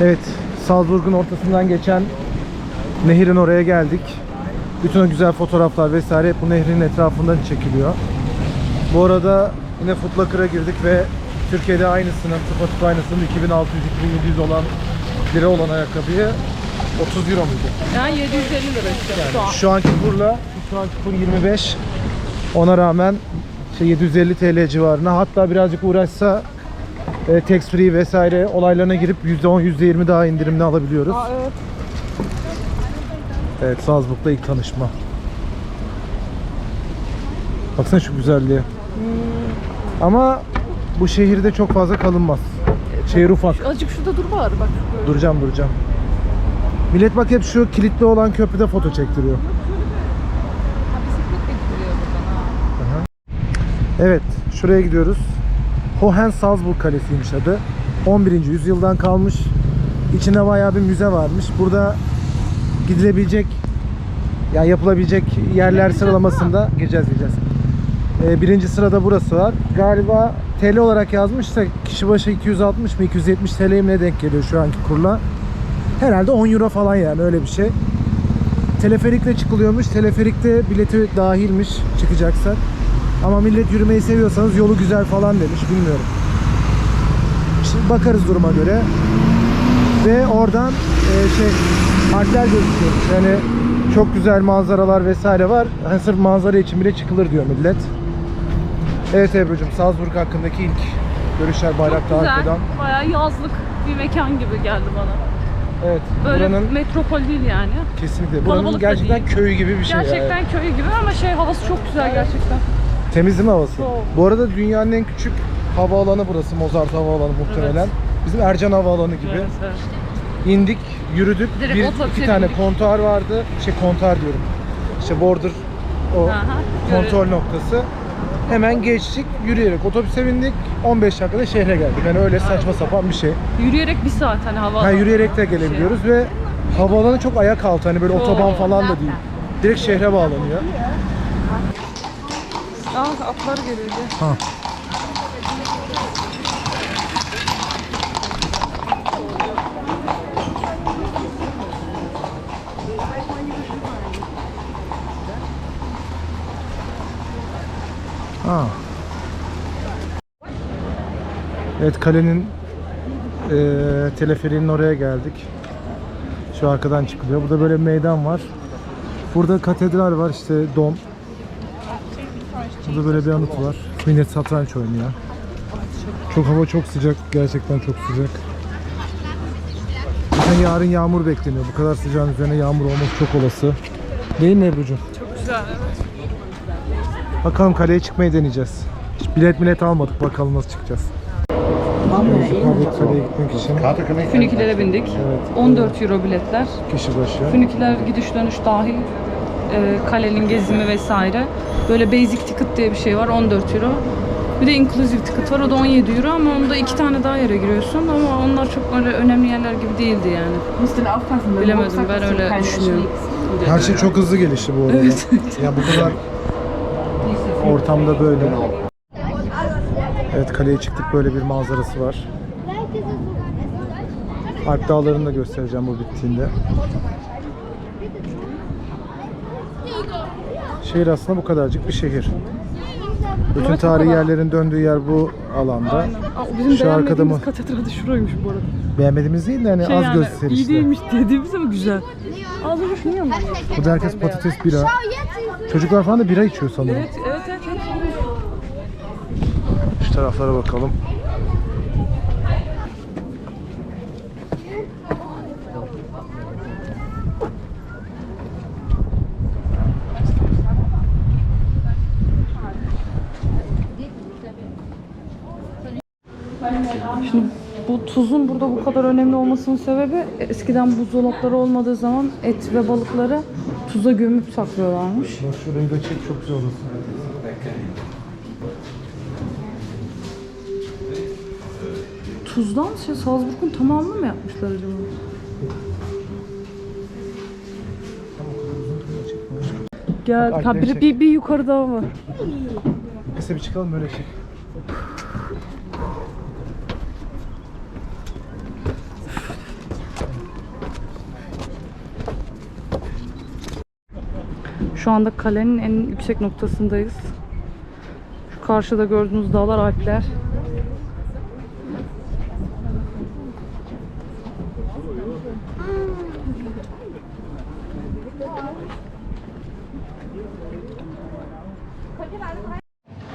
Evet, Salzburg'un ortasından geçen nehirin oraya geldik. Bütün o güzel fotoğraflar vesaire hep bu nehrin etrafından çekiliyor. Bu arada yine Footlocker'a girdik ve Türkiye'de aynısının, tıpatıp aynısının 2600-2700 olan lira olan ayakkabıyı 30 euro muydu? Yani 750 lira işte şu an. Şu anki kurla, şu anki kur 25. Ona rağmen işte 750 TL civarına hatta birazcık uğraşsa e, tax free vesaire olaylarına girip %10 %20 daha indirimli alabiliyoruz. Aa, evet. Evet Salzburg'da ilk tanışma. Baksana şu güzelliğe. Ama bu şehirde çok fazla kalınmaz. Şehir ufak. Azıcık şurada dur bari bak. Duracağım duracağım. Millet bak hep şu kilitli olan köprüde foto çektiriyor. Evet, şuraya gidiyoruz. Hohensalzburg Kalesi'ymiş adı. 11. yüzyıldan kalmış. İçinde bayağı bir müze varmış. Burada gidilebilecek ya yapılabilecek yerler sıralamasında gireceğiz gireceğiz. Ee, birinci sırada burası var. Galiba TL olarak yazmışsa kişi başı 260 mı 270 TL mi ne denk geliyor şu anki kurla. Herhalde 10 euro falan yani öyle bir şey. Teleferikle çıkılıyormuş. Teleferikte bileti dahilmiş çıkacaksak. Ama millet yürümeyi seviyorsanız yolu güzel falan demiş. Bilmiyorum. Şimdi bakarız duruma göre. Ve oradan e, şey harfler gözüküyor. Yani çok güzel manzaralar vesaire var. Hani sırf manzara için bile çıkılır diyor millet. Evet Ebru'cum Salzburg hakkındaki ilk görüşler bayrakta Güzel. arkadan. Bayağı yazlık bir mekan gibi geldi bana. Evet. Böyle buranın metropol değil yani. kesinlikle buranın kalabalık da gerçekten değil. köyü gibi bir şey. yani. Gerçekten köy gibi ama şey havası çok güzel gerçekten. Temiz değil mi havası? Çok. Bu arada dünyanın en küçük havaalanı burası. Mozart Havaalanı muhtemelen. Evet. Bizim Ercan Havaalanı gibi. Evet, evet. İndik, yürüdük. Direkt bir, iki tane bindik. kontuar vardı. Şey kontuar diyorum. İşte border o Aha, kontrol noktası. Hemen geçtik, yürüyerek otobüse bindik. 15 dakikada şehre geldik. Yani öyle saçma sapan bir şey. Yürüyerek bir saat hani hava. Ha, yürüyerek de gelebiliyoruz ve havaalanı çok ayak altı. Hani böyle Çok. otoban falan da değil. Direkt şehre bağlanıyor. Aa atlar gelirdi. Ha. Ha. Evet kalenin eee teleferiğinin oraya geldik. Şu arkadan çıkılıyor. Burada böyle bir meydan var. Burada katedral var işte dom. Burada böyle bir anıt var. Millet satranç oynuyor. Çok hava çok sıcak. Gerçekten çok sıcak. Zaten yarın yağmur bekleniyor. Bu kadar sıcağın üzerine yağmur olması çok olası. Değil mi Ebru'cum? Çok güzel. Bakalım kaleye çıkmayı deneyeceğiz. Hiç bilet bilet almadık. Bakalım nasıl çıkacağız. Kablet kaleye gitmek için Fünikilere bindik. Evet. 14 euro biletler. kişi başı. Fünikiler gidiş dönüş dahil. E, kalenin gezimi vesaire. Böyle basic ticket diye bir şey var 14 euro. Bir de inclusive ticket var o da 17 euro ama onda iki tane daha yere giriyorsun ama onlar çok öyle önemli yerler gibi değildi yani. Müssten aufpassen, Bilemedim, ben öyle düşünüyorum. Her şey çok hızlı gelişti bu arada. ya bu kadar ortamda böyle. Evet kaleye çıktık böyle bir manzarası var. Alp Dağları'nı da göstereceğim bu bittiğinde. Şehir aslında bu kadarcık bir şehir. Bütün tarihi yerlerin döndüğü yer bu alanda. Aynen. Aa, bizim Şu arkada mı? katedral de şuraymış bu arada. Beğenmediğimiz değil de hani Şey az yani, gösterişli. iyi değilmiş dediğimiz ama güzel. Az önce şunu yanıyor. Burada herkes patates bira. Çocuklar falan da bira içiyor sanırım. Evet, evet, evet. evet. Şu taraflara bakalım. Şimdi bu tuzun burada bu kadar önemli olmasının sebebi eskiden buzdolapları olmadığı zaman et ve balıkları tuza gömüp saklıyorlarmış. Bak şurayı da çek çok güzel olur. Tuzdan şey Salzburg'un tamamını mı yapmışlar acaba? Gel, Bak, ha, arkaya bir, bir, bir yukarı daha var. Neyse bir çıkalım böyle çek. Şu anda kalenin en yüksek noktasındayız. Şu karşıda gördüğünüz dağlar Alpler.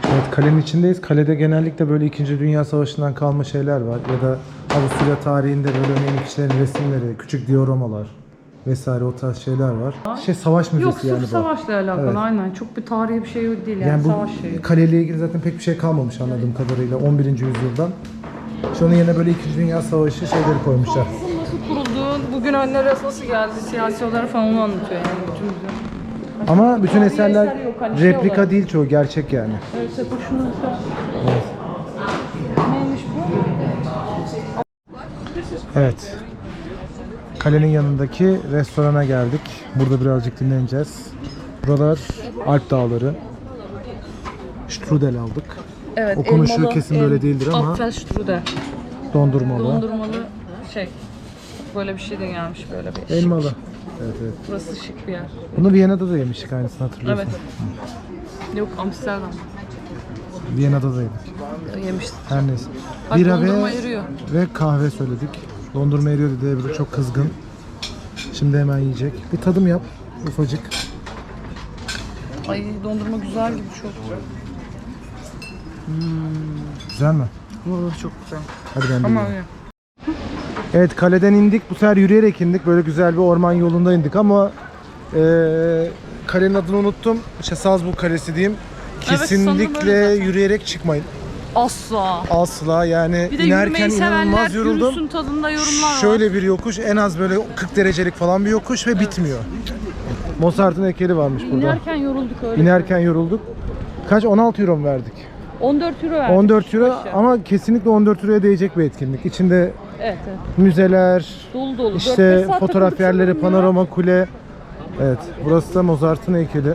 Evet kalenin içindeyiz. Kalede genellikle böyle 2. Dünya Savaşı'ndan kalma şeyler var. Ya da Avusturya tarihinde böyle önemli kişilerin resimleri, küçük dioramalar vesaire o tarz şeyler var. Şey savaş müzesi Yok yani bu. savaşla alakalı Evet. aynen. Çok bir tarihi bir şey değil yani, Yani savaş bu şeyi. kaleyle ilgili zaten pek bir şey kalmamış anladığım kadarıyla 11. yüzyıldan. Şu onun yerine böyle 2. Dünya Savaşı şeyleri koymuşlar. Nasıl kuruldu, bugün önlere nasıl geldi, siyasi olarak falan onu anlatıyor yani bütün bize. Ama bütün Tarihi eserler eser yok, hani şey replika olarak. değil çoğu gerçek yani. Evet, Sepo şunu mesela. Neymiş bu? Evet. Kalenin yanındaki restorana geldik. Burada birazcık dinleneceğiz. Buralar Alp Dağları. Strudel aldık. Evet, Okunuşu kesin böyle değildir ama- Apfelstrudel. Dondurmalı. Dondurmalı şey. Böyle bir şey de gelmiş böyle bir. şık. Elmalı. Evet evet. Burası şık bir yer. Bunu Viyana'da da yemiştik aynısını hatırlıyorsun. Evet. Yok Amsterdam. Viyana'da da yedik. Yemiştim. Her neyse. Bak Bira ve, ve kahve söyledik. Dondurma eriyor dedi Ebru çok kızgın. Şimdi hemen yiyecek. Bir tadım yap ufacık. Ay dondurma güzel gibi çok. Güzel mi? Vallahi çok güzel. Hadi ben de Ama yiyeyim. öyle. Evet kaleden indik. Bu sefer yürüyerek indik. Böyle güzel bir orman yolunda indik ama eee kalenin adını unuttum. İşte Salzburg Kalesi diyeyim. Evet, sanırım Kesinlikle öyle zaten. yürüyerek çıkmayın. Asla. Asla yani Bir de inerken yürümeyi sevenler inanılmaz yoruldum. tadında yorumlar var. Şöyle bir yokuş en az böyle 40 derecelik falan bir yokuş ve bitmiyor. Mozart'ın heykeli varmış burada. İnerken yorulduk öyle. İnerken yorulduk. Kaç 16 euro mu verdik? 14 euro verdik. 14 euro Aşağı. ama kesinlikle 14 euroya değecek bir etkinlik. İçinde Evet evet. müzeler, Dolu dolu. 4-5 İşte saat fotoğraf takıldık yerleri, sanırım ya. panorama kule. Evet, burası da Mozart'ın heykeli.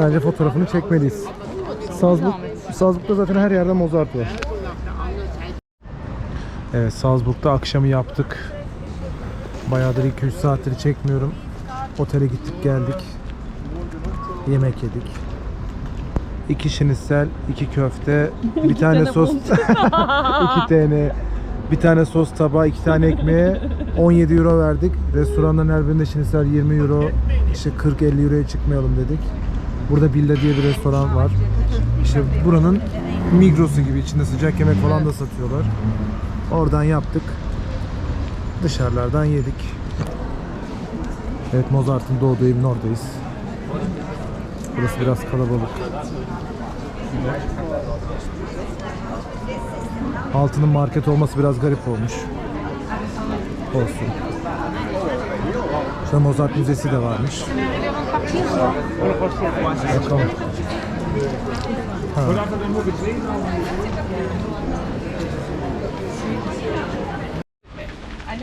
Bence fotoğrafını çekmeliyiz. Salzburg, Salzburg'da zaten her yerde Mozart var. Evet, Salzburg'da akşamı yaptık. Bayağıdır 2-3 saattir çekmiyorum. Otele gittik geldik. Yemek yedik. İki şinisel, iki köfte, bir tane sos, iki tane, bir tane sos tabağı, iki tane ekmeğe 17 euro verdik. Restoranların her birinde şinisel 20 euro, işte 40-50 euroya çıkmayalım dedik. Burada Billa diye bir restoran var. İşte buranın Migros'u gibi içinde sıcak yemek falan da satıyorlar. Oradan yaptık. Dışarılardan yedik. Evet Mozart'ın doğduğu evin oradayız. Burası biraz kalabalık. Altının market olması biraz garip olmuş. Olsun. İşte Mozart Müzesi de varmış. Bakalım. Ha.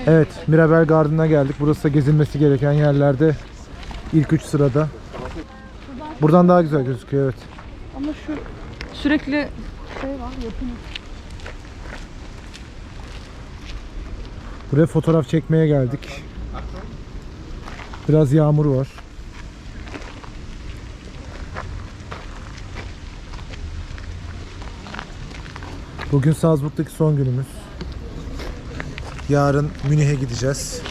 Evet, Mirabel Garden'a geldik. Burası da gezilmesi gereken yerlerde ilk üç sırada. Buradan daha güzel gözüküyor evet. Ama şu sürekli şey var yapım. Buraya fotoğraf çekmeye geldik. Biraz yağmur var. Bugün Salzburg'daki son günümüz. Yarın Münih'e gideceğiz.